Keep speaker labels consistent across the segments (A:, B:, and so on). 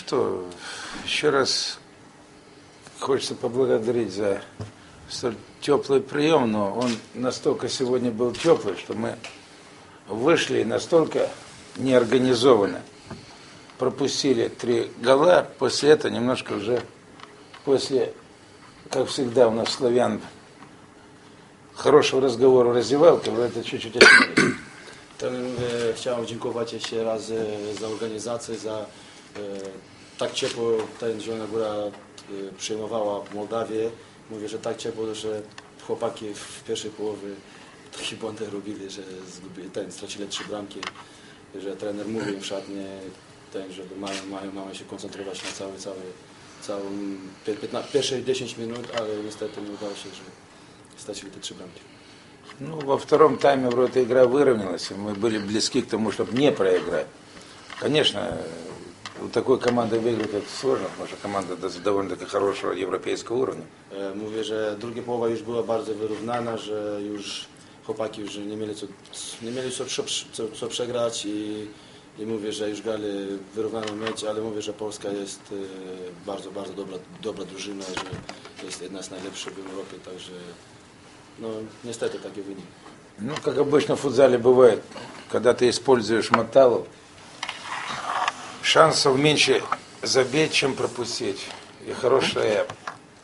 A: что, еще раз хочется поблагодарить за столь теплый прием, но он настолько сегодня был теплый, что мы вышли настолько неорганизованно, пропустили три гола, после этого немножко уже, после, как всегда у нас славян, хорошего разговора в раздевалке, вы это чуть-чуть.
B: Trener mówię, chciałem dziękować jeszcze raz e, za organizację, za e, tak ciepło ten Zielona Góra e, przyjmowała Mołdawię. Mówię, że tak ciepło, że chłopaki w pierwszej połowie takie błędy robili, że zgubili, ten, stracili trzy bramki, że trener mówił im w szatnie, ten, że mają, mają, mają się koncentrować na cały, cały, całą pię- piętna- pierwsze 10 minut, ale niestety nie udało się, że stracili te trzy bramki.
A: Ну, во втором тайме вроде игра выровнялась, и мы были близки к тому, чтобы не проиграть. Конечно, у такой команды выиграть это сложно, потому что команда довольно-таки хорошего европейского уровня.
B: E, Mówię, że druga połowa już była bardzo wyrównana, że już chłopaki już nie mieli co, nie mieli co, co, co przegrać i, i mówię, że już grali wyrównaną mecz, ale mówię, że Polska jest e, bardzo, bardzo dobra, dobra drużyna, że jest jedna z najlepszych w Europie, także no niestety takie wyniki.
A: Ну, как обычно в футзале бывает, когда ты используешь моталу, шансов меньше забить, чем пропустить. И хорошая,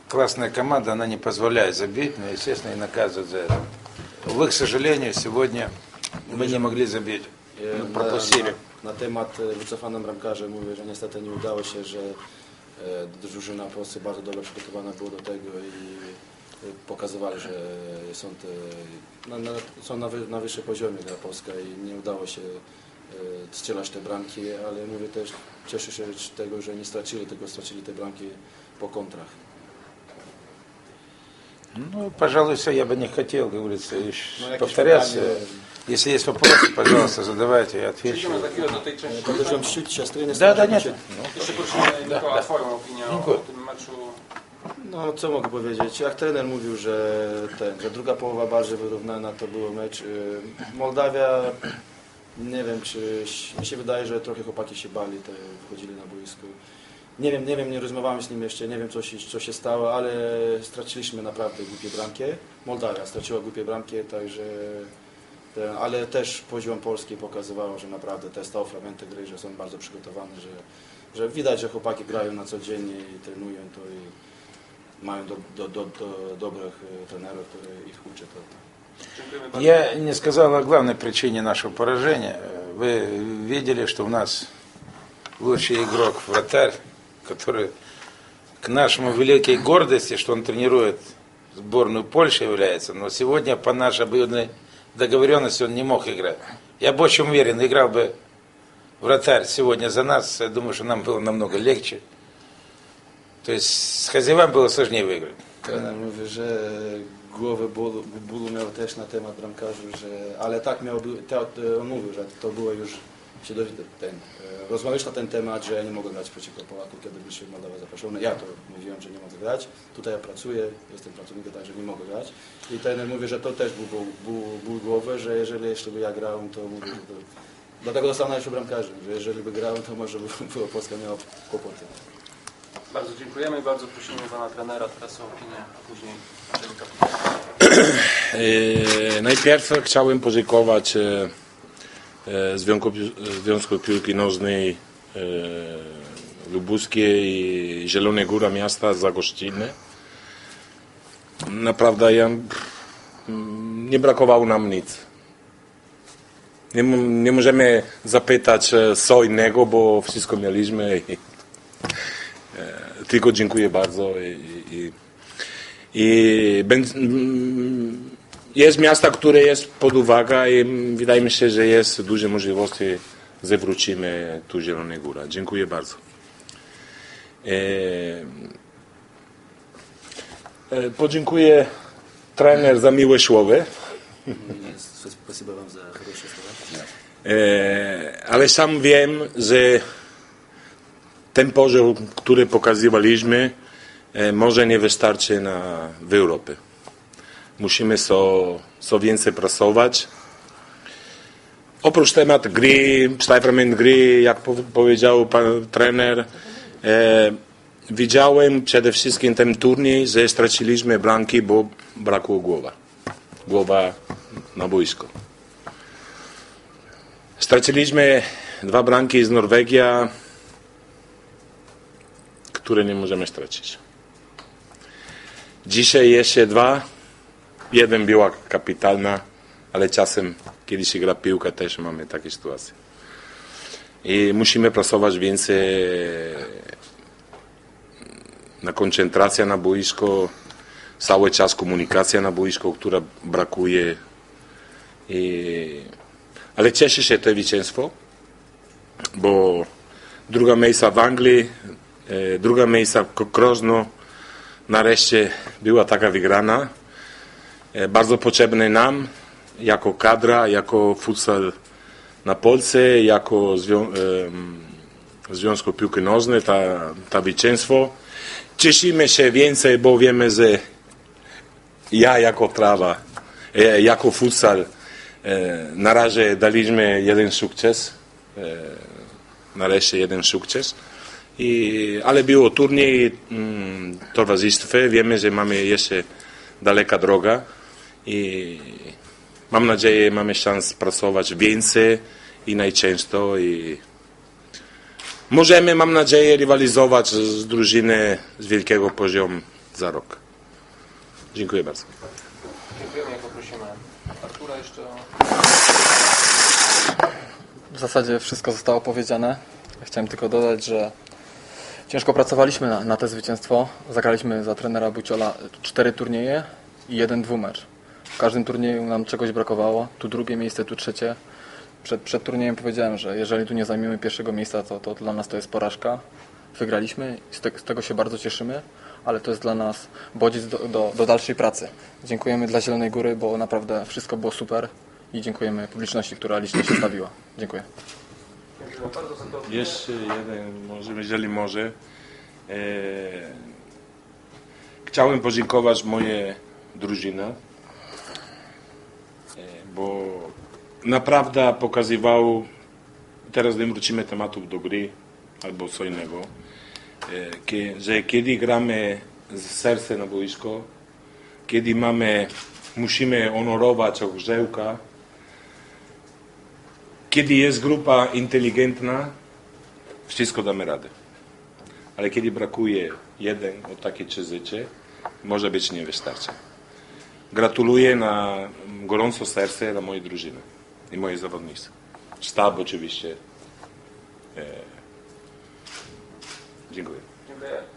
A: классная команда, она не позволяет забить, но, естественно, и наказывает за это. Вы, к сожалению, сегодня мы не могли забить.
B: E,
A: Ну, пропустили.
B: Na, na temat e, wycofanym bramkarzy mówię, że niestety nie udało się, że e, drużyna Polscy bardzo dobrze przygotowana była do tego i e, pokazywali, że są, te, na, na, są na, wy, na wyższym poziomie dla Polska i nie udało się e, strzelać te bramki, ale mówię też, cieszę się z tego, że nie stracili, tylko stracili te bramki po kontrach.
A: Ну, пожалуй, все, я бы не хотел, как говорится, ещё
B: Ну, якieś
A: повторяться.
B: pytanie?
A: Если есть вопросы, пожалуйста, задавайте, я отвечу.
C: Przejdziemy za chwilę do tej części.
B: Podejrzewam, siód siostry,
A: Да, да, нет.
C: Jeszcze prosimy Mikoła Twoją opinię
A: Dziękuję.
C: o tym meczu.
B: No co mogę powiedzieć? Jak trener mówił, że, ten, że druga połowa bardziej wyrównana to był mecz. y, Mołdawia, nie wiem czy mi się wydaje, że trochę chłopaki się bali, te wchodzili na boisku. Nie wiem, nie wiem, nie rozmawiałem z nim jeszcze, nie wiem co się, co się stało, ale straciliśmy naprawdę głupie bramki. Mołdawia straciła głupie bramki, także ale też poziom polski pokazywało, że naprawdę te stałe fragmenty gry, że są bardzo przygotowane, że, że widać, że chłopaki grają na co dzień i trenują to i mają do, do, do, do dobrych e, trenerów, które ich uczy to.
C: Bardzo.
A: Я не сказал о главной причине нашего поражения. Вы видели, что у нас лучший игрок, вратарь, который к нашему великой гордости, что он тренирует сборную Польши является, но сегодня по нашей обоюдной договоренности он не мог играть. Я бы очень уверен, играл бы вратарь сегодня за нас, я думаю, что нам было намного легче. То есть с хозяевами было сложнее выиграть.
B: Trener mówi, że głowę bólu, bólu miał też na temat bramkarzy, że, ale tak miał, to, on mówił, że to było już się dość, ten, e, rozmawiałeś na ten temat, że ja nie mogę grać przeciwko Polakom, kiedy byliśmy w Mołdawę zaproszony. Ja to mówiłem, że nie mogę grać. Tutaj ja pracuję, jestem pracownikiem, także nie mogę grać. I trener mówi, że to też był ból, ból, ból głowy, że jeżeli jeszcze by ja grał, to mówi, że to... Dlatego dostał najlepszy bramkarzy, że jeżeli by grał, to może by była Polska miała kłopoty.
C: Bardzo dziękujemy i bardzo prosimy pana trenera teraz o opinię, a później.
D: E, Najpierw chciałem podziękować e, e, Związku, Związku Piłki Nożnej Lubuskiej i Zielonej Góra Miasta za gościnę. Naprawdę ja, mm, nie brakowało nam nic. Nie, nie możemy zapytać e, co innego, bo wszystko mieliśmy I, e, tylko dziękuję bardzo i, i, i będ- mm, jest miasta, które jest pod uwagą i wydaje mi się, że jest duże możliwości, że wrócimy tu Zielona Góra. Dziękuję bardzo. E, e, podziękuję trener za miłe słowy,
B: Спасибо вам за хорошие слова.
D: e, ale sam wiem, że ten poziom, który pokazywaliśmy, e, może nie wystarczy na, w Europie. Musimy co, co więcej pracować. Oprócz temat gry, fragment gry, jak po- powiedział pan trener, E, widziałem przede wszystkim ten turniej, że straciliśmy bramki, bo brakło głowa. Głowa na boisko. Straciliśmy dwa bramki z Norwegia, które nie możemy stracić. Dzisiaj jeszcze dwa. Jeden była kapitalna, ale czasem, kiedy się gra piłka, też mamy takie sytuacje. I musimy pracować więcej na koncentrację na boisko, cały czas komunikacja na boisko, która brakuje. I... Ale cieszę się to zwycięstwo, bo druga miejsca w Anglii, druga miejsca w Krosno, nareszcie była taka wygrana. E, Bardzo potrzebne nam, jako kadra, jako futsal na Polsce, jako zwią- Związku Piłki Nożnej, ta, ta zwycięstwo. Cieszymy się więcej, bo wiemy, że ja jako trawa, e, jako futsal e, na razie daliśmy jeden sukces, e, nareszcie jeden sukces. I, ale było turniej mm, towarzystwie, wiemy, że mamy jeszcze daleka droga i mam nadzieję, mamy szansę pracować więcej i najczęsto i możemy, mam nadzieję, rywalizować z drużyny z wielkiego poziomu za rok. Dziękuję bardzo.
C: Dziękujemy poprosimy Artura jeszcze o
E: W zasadzie wszystko zostało powiedziane. Chciałem tylko dodać, że ciężko pracowaliśmy na, na to zwycięstwo. Zagraliśmy za trenera Buciola cztery turnieje i jeden dwumecz. W każdym turnieju nam czegoś brakowało. Tu drugie miejsce, tu trzecie. Przed, przed turniejem powiedziałem, że jeżeli tu nie zajmiemy pierwszego miejsca, to, to dla nas to jest porażka. Wygraliśmy i z, te, z tego się bardzo cieszymy, ale to jest dla nas bodziec do, do, do dalszej pracy. Dziękujemy dla Zielonej Góry, bo naprawdę wszystko było super i dziękujemy publiczności, która licznie się stawiła. Dziękuję.
C: Dziękuję bardzo za to.
D: Jeszcze jeden, może, jeżeli może. E, chciałem podziękować mojej drużynie, e, bo naprawdę pokazywał, teraz nie wrócimy tematów do gry albo co innego, e, że kiedy gramy z sercem na boisko, kiedy mamy, musimy honorować orzełka, kiedy jest grupa inteligentna, wszystko damy radę. Ale kiedy brakuje jeden o takie trzy życie, może być nie wystarczy. Gratuluję na gorąco serce dla mojej drużyny i mojej zawodnicy. Sztab oczywiście. E, dziękuję.
C: Dziękuję.